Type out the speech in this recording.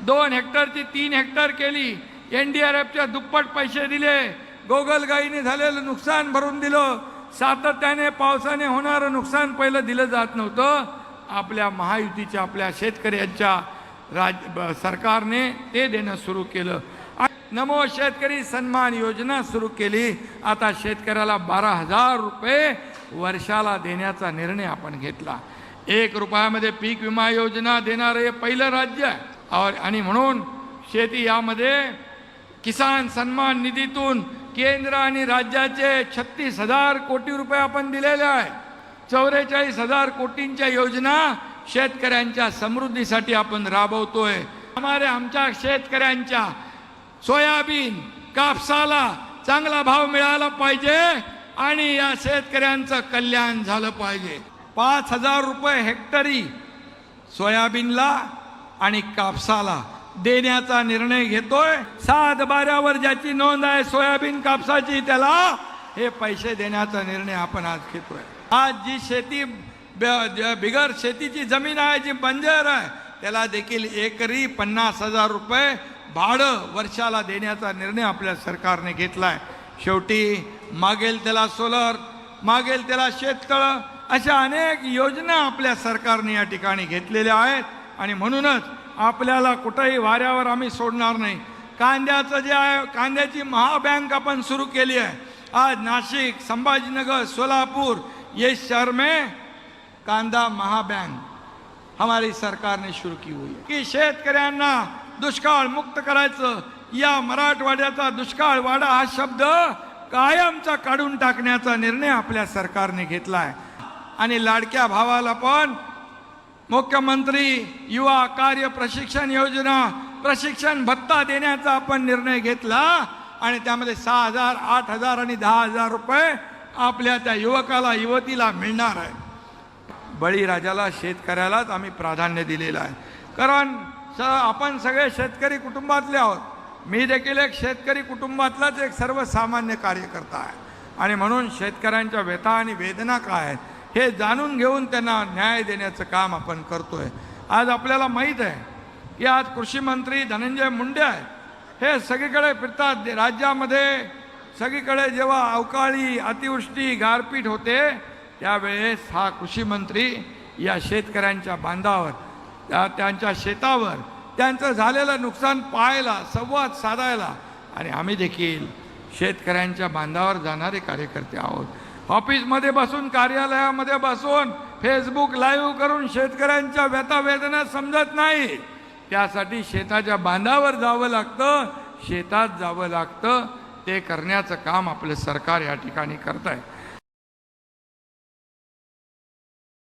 दोन हेक्टरची तीन हेक्टर केली. एन डी आर एफच्या दुप्पट पैसे दिले. गोगलगाईने झालेलं नुकसान भरून दिलं. सातत्याने पावसाने होणारं नुकसान पहिलं दिलं जात नव्हतं. आपल्या महायुतीच्या आपल्या शेतकऱ्यांच्या राज सरकारने ते देणं सुरू केलं. नमो शेतकरी सन्मान योजना सुरू केली. आता शेतकऱ्याला बारा हजार रुपये वर्षाला देण्याचा निर्णय आपण घेतला. एक रुपयामध्ये पीक विमा योजना देणारं हे पहिलं राज्य आहे. आणि म्हणून शेती यामध्ये किसान सन्मान निधीतून केंद्र आणि राज्याचे छत्तीस हजार कोटी रुपये आपण दिलेले आहे. चौवेचाळीस हजार कोटींच्या योजना शेतकऱ्यांच्या समृद्धीसाठी आपण राबवतोय. हमारे आमच्या शेतकऱ्यांच्या सोयाबीन कापसाला चांगला भाव मिळाला पाहिजे आणि या शेतकऱ्यांचं कल्याण झालं पाहिजे. पाच हजार रुपये हेक्टरी सोयाबीनला आणि कापसाला देण्याचा निर्णय घेतोय. सात बाऱ्यावर ज्याची नोंद आहे सोयाबीन कापसाची त्याला हे पैसे देण्याचा निर्णय आपण आज घेतोय. आज जी शेती ब- बिगर शेतीची जमीन आहे जी बंजर आहे त्याला देखील एकरी पन्नास हजार रुपये भाडं वर्षाला देण्याचा निर्णय आपल्या सरकारने घेतलाय. शेवटी मागेल त्याला सोलर मागेल त्याला शेततळं अशा अनेक योजना आपल्या सरकारने या ठिकाणी घेतलेल्या आहेत. आणि म्हणूनच आपल्याला कुठंही वाऱ्यावर आम्ही सोडणार नाही. कांद्याचं जे आहे कांद्याची महाबँक आपण सुरू केली आहे. आज नाशिक संभाजीनगर सोलापूर ये शहर में कांदा महाबँक हमारी सरकारने सुरू की होई की शेतकऱ्यांना दुष्काळ मुक्त करायचं या मराठवाड्याचा दुष्काळ वाडा हा शब्द कायमचा काढून टाकण्याचा निर्णय आपल्या सरकारने घेतला आहे. आणि लाडक्या भावाला पण मुख्यमंत्री युवा कार्य प्रशिक्षण योजना प्रशिक्षण भत्ता देण्याचा आपण निर्णय घेतला आणि त्यामध्ये सहा हजार आठ हजार आणि दहा हजार रुपये आपल्या त्या युवकाला युवतीला मिळणार आहे. बळीराजाला शेतकऱ्यालाच आम्ही प्राधान्य दिलेलं आहे. कारण स आपण सगळे शेतकरी कुटुंबातले आहोत. मी देखील एक शेतकरी कुटुंबातलाच एक सर्वसामान्य कार्यकर्ता आहे. आणि म्हणून शेतकऱ्यांच्या व्यथा आणि वेदना काय आहेत? हे जाणून घेऊन त्यांना न्याय देण्याचं काम आपण करतोय. आज आपल्याला माहीत आहे की आज कृषी मंत्री धनंजय मुंडे आहेत. हे सगळीकडे फिरतात. राज्यामध्ये सगळीकडे जेव्हा अवकाळी अतिवृष्टी गारपीट होते त्यावेळेस हा कृषी मंत्री या शेतकऱ्यांच्या बांधावर त्या त्यांच्या शेतावर त्यांचं झालेलं नुकसान पाहायला संवाद साधायला आणि आम्ही देखील शेतकऱ्यांच्या बांधावर जाणारे कार्यकर्ते आहोत. ऑफिसमध्ये बसून कार्यालयामध्ये बसून फेसबुक लाईव्ह करून शेतकऱ्यांच्या व्यथा वेदना समजत नाही. त्यासाठी शेताच्या बांधावर जावं लागतं शेतात जावं लागतं. ते करण्याचं काम आपलं सरकार या ठिकाणी करत आहे